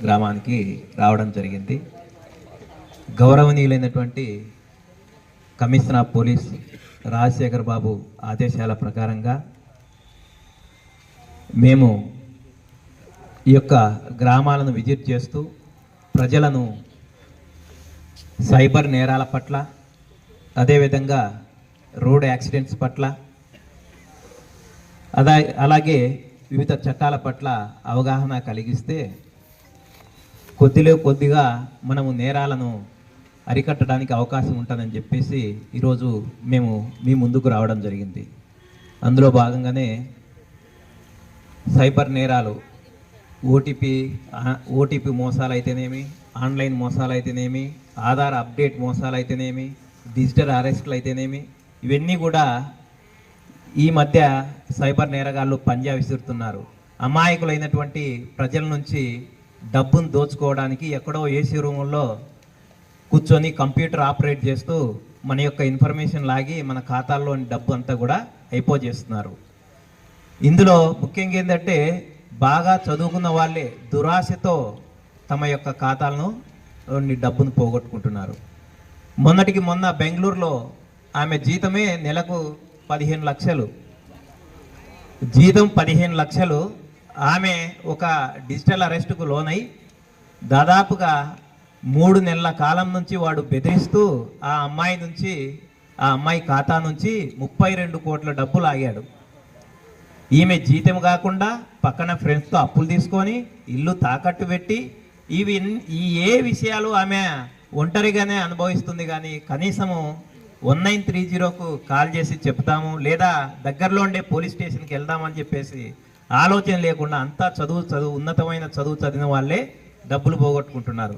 గ్రామానికి రావడం జరిగింది. గౌరవనీయులైనటువంటి commissioner of police Rajasekhar Babu ఆదేశాల ప్రకారంగా మేము ఈ యొక్క గ్రామాలను విజిట్ చేస్తూ ప్రజలను సైబర్ నేరాల పట్ల అదేవిధంగా రోడ్ యాక్సిడెంట్స్ పట్ల అదా అలాగే వివిధ చట్టాల పట్ల అవగాహన కలిగిస్తే కొద్దిలో కొద్దిగా మనము నేరాలను అరికట్టడానికి అవకాశం ఉంటుందని చెప్పేసి ఈరోజు మేము మీ ముందుకు రావడం జరిగింది. అందులో భాగంగానే సైబర్ నేరాలు ఓటీపీ ఓటీపీ మోసాలు అయితేనేమి ఆన్లైన్ మోసాలు అయితేనేమి ఆధార్ అప్డేట్ మోసాలు అయితేనేమి డిజిటల్ అరెస్టులు అయితేనేమి ఇవన్నీ కూడా ఈ మధ్య సైబర్ నేరగాళ్ళు పంజా విసురుతున్నారు. అమాయకులైనటువంటి ప్రజల నుంచి డబ్బును దోచుకోవడానికి ఎక్కడో ఏసీ రూముల్లో కూర్చొని కంప్యూటర్ ఆపరేట్ చేస్తూ మన యొక్క ఇన్ఫర్మేషన్ లాగి మన ఖాతాల్లోని డబ్బు అంతా కూడా అయిపోజేస్తున్నారు ఇందులో ముఖ్యంగా ఏంటంటే బాగా చదువుకున్న వాళ్ళే దురాశతో తమ యొక్క ఖాతాలను డబ్బును పోగొట్టుకుంటున్నారు. మొన్నటికి మొన్న బెంగళూరులో ఆమె జీతమే నెలకు పదిహేను లక్షలు. జీతం పదిహేను లక్షలు ఆమె ఒక డిజిటల్ అరెస్టుకు లోనై దాదాపుగా మూడు నెలల కాలం నుంచి వాడు బెదిరిస్తూ ఆ అమ్మాయి నుంచి ఆ అమ్మాయి ఖాతా నుంచి ముప్పై రెండు కోట్ల డబ్బులు ఆగాడు. ఈమె జీతం కాకుండా పక్కన ఫ్రెండ్స్తో అప్పులు తీసుకొని ఇల్లు తాకట్టు పెట్టి ఇవి ఈ ఏ విషయాలు ఆమె ఒంటరిగానే అనుభవిస్తుంది కానీ కనీసము వన్ నైన్ త్రీ జీరోకు కాల్ చేసి చెప్తాము లేదా దగ్గరలో ఉండే పోలీస్ స్టేషన్కి వెళ్దామని చెప్పేసి ఆలోచన లేకుండా అంతా చదువు చదువు ఉన్నతమైన చదువు చదివిన వాళ్ళే డబ్బులు పోగొట్టుకుంటున్నారు.